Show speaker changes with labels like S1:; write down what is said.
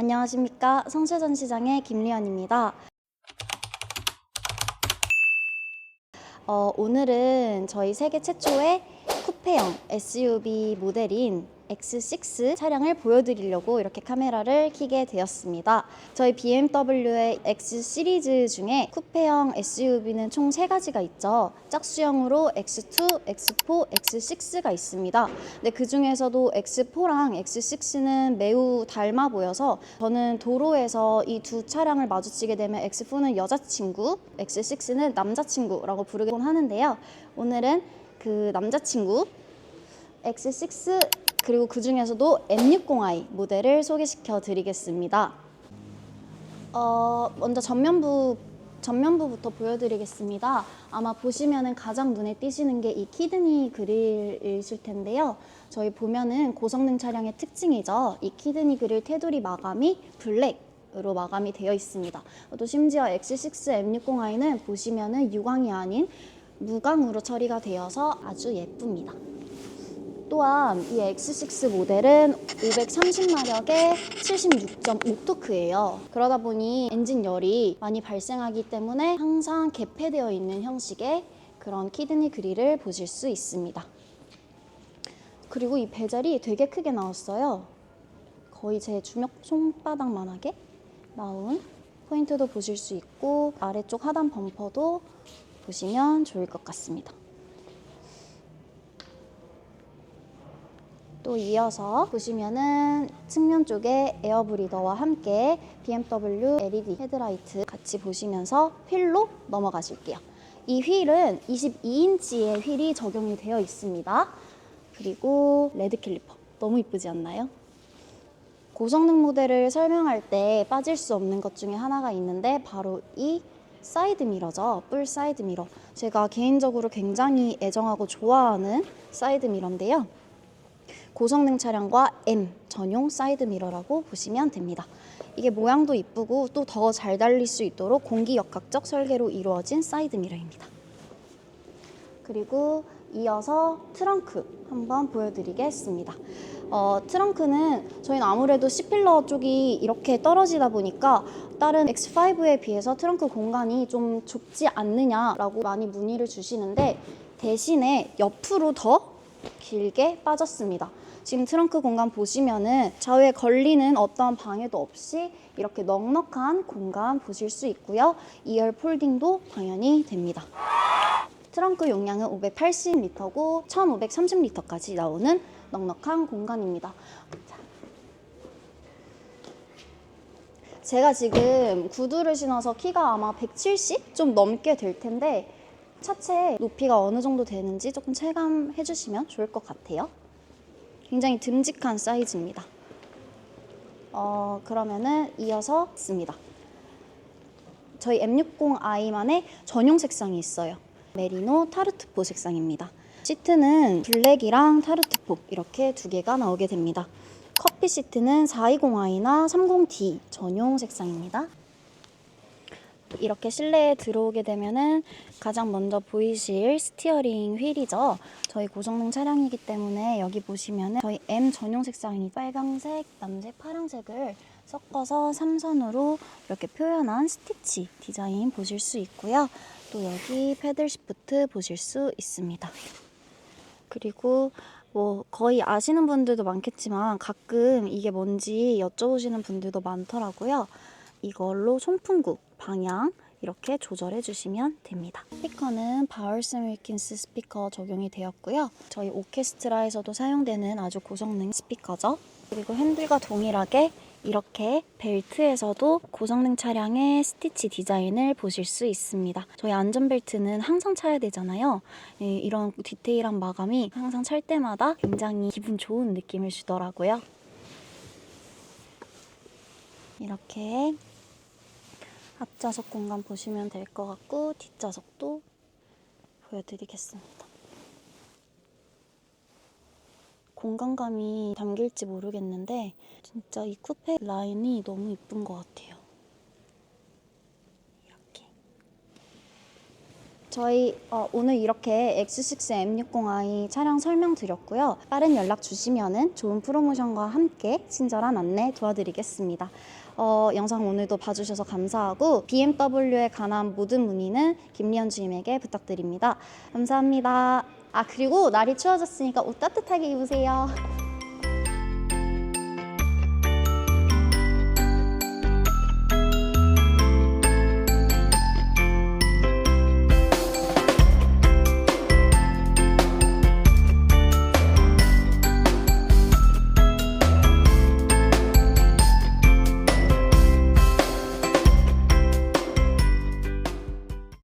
S1: 안녕하십니까 성수전 시장의 김리연입니다. 어, 오늘은 저희 세계 최초의 쿠페형 SUV 모델인 X6 차량을 보여드리려고 이렇게 카메라를 켜게 되었습니다. 저희 BMW의 X 시리즈 중에 쿠페형 SUV는 총세 가지가 있죠. 짝수형으로 X2, X4, X6가 있습니다. 근데 그 중에서도 X4랑 X6는 매우 닮아 보여서 저는 도로에서 이 두 차량을 마주치게 되면 X4는 여자친구, X6는 남자친구라고 부르곤 하는데요. 오늘은 그 남자친구 X6 그리고 그 중에서도 M60i 모델을 소개시켜 드리겠습니다. 어, 먼저 전면부 전면부부터 보여드리겠습니다. 아마 보시면은 가장 눈에 띄시는 게 이 키드니 그릴이실 텐데요. 저희 보면은 고성능 차량의 특징이죠. 이 키드니 그릴 테두리 마감이 블랙 으로 마감이 되어 있습니다. 또 심지어 X6 M60i는 보시면은 유광이 아닌 무광으로 처리가 되어서 아주 예쁩니다. 또한 이 X6 모델은 530마력의 76.5토크예요. 그러다 보니 엔진 열이 많이 발생하기 때문에 항상 개폐되어 있는 형식의 그런 키드니 그릴을 보실 수 있습니다. 그리고 이 베젤이 되게 크게 나왔어요. 거의 제 주먹 손바닥만하게 나온 포인트도 보실 수 있고 아래쪽 하단 범퍼도 보시면 좋을 것 같습니다. 또 이어서 보시면은 측면 쪽에 에어브리더와 함께 BMW LED 헤드라이트 같이 보시면서 휠로 넘어가실게요. 이 휠은 22인치의 휠이 적용이 되어 있습니다. 그리고 레드 캘리퍼 너무 이쁘지 않나요? 고성능 모델을 설명할 때 빠질 수 없는 것 중에 하나가 있는데 바로 이 사이드 미러죠. 뿔 사이드 미러. 제가 개인적으로 굉장히 애정하고 좋아하는 사이드 미러인데요. 고성능 차량과 M 전용 사이드 미러라고 보시면 됩니다. 이게 모양도 이쁘고 또 더 잘 달릴 수 있도록 공기 역학적 설계로 이루어진 사이드 미러입니다. 그리고 이어서 트렁크 한번 보여드리겠습니다. 어, 트렁크는 저희는 아무래도 C필러 쪽이 이렇게 떨어지다 보니까 다른 X5에 비해서 트렁크 공간이 좀 좁지 않느냐라고 많이 문의를 주시는데 대신에 옆으로 더 길게 빠졌습니다. 지금 트렁크 공간 보시면은 좌우에 걸리는 어떠한 방해도 없이 이렇게 넉넉한 공간 보실 수 있고요. 2열 폴딩도 당연히 됩니다. 트렁크 용량은 580리터고 1530리터까지 나오는 넉넉한 공간입니다. 자. 제가 지금 구두를 신어서 키가 아마 170 좀 넘게 될 텐데 차체 높이가 어느 정도 되는지 조금 체감해 주시면 좋을 것 같아요. 굉장히 듬직한 사이즈입니다. 어, 그러면은 이어서 있습니다. 저희 M60i만의 전용 색상이 있어요. 메리노 타르트포 색상입니다. 시트는 블랙이랑 타르트포 이렇게 두 개가 나오게 됩니다. 커피 시트는 420i나 30D 전용 색상입니다. 이렇게 실내에 들어오게 되면은 가장 먼저 보이실 스티어링 휠이죠. 저희 고성능 차량이기 때문에 여기 보시면은 저희 M 전용 색상이 빨강색, 남색, 파란색을 섞어서 삼선으로 이렇게 표현한 스티치 디자인 보실 수 있고요. 또 여기 패들 시프트 보실 수 있습니다. 그리고 뭐 거의 아시는 분들도 많겠지만 가끔 이게 뭔지 여쭤보시는 분들도 많더라고요. 이걸로 송풍구 방향 이렇게 조절해 주시면 됩니다. 스피커는 바울슨 윌킨스 스피커 적용이 되었고요. 저희 오케스트라에서도 사용되는 아주 고성능 스피커죠. 그리고 핸들과 동일하게 이렇게 벨트에서도 고성능 차량의 스티치 디자인을 보실 수 있습니다. 저희 안전벨트는 항상 차야 되잖아요. 예, 이런 디테일한 마감이 항상 찰 때마다 굉장히 기분 좋은 느낌을 주더라고요. 이렇게 앞좌석 공간 보시면 될 것 같고 뒷좌석도 보여드리겠습니다. 공간감이 담길지 모르겠는데 진짜 이 쿠페 라인이 너무 이쁜 것 같아요. 이렇게 저희 어, 오늘 이렇게 X6 M60i 차량 설명 드렸고요. 빠른 연락 주시면은 좋은 프로모션과 함께 친절한 안내 도와드리겠습니다. 어, 영상 오늘도 봐주셔서 감사하고 BMW에 관한 모든 문의는 김리연 주임에게 부탁드립니다. 감사합니다. 아 그리고 날이 추워졌으니까 옷 따뜻하게 입으세요.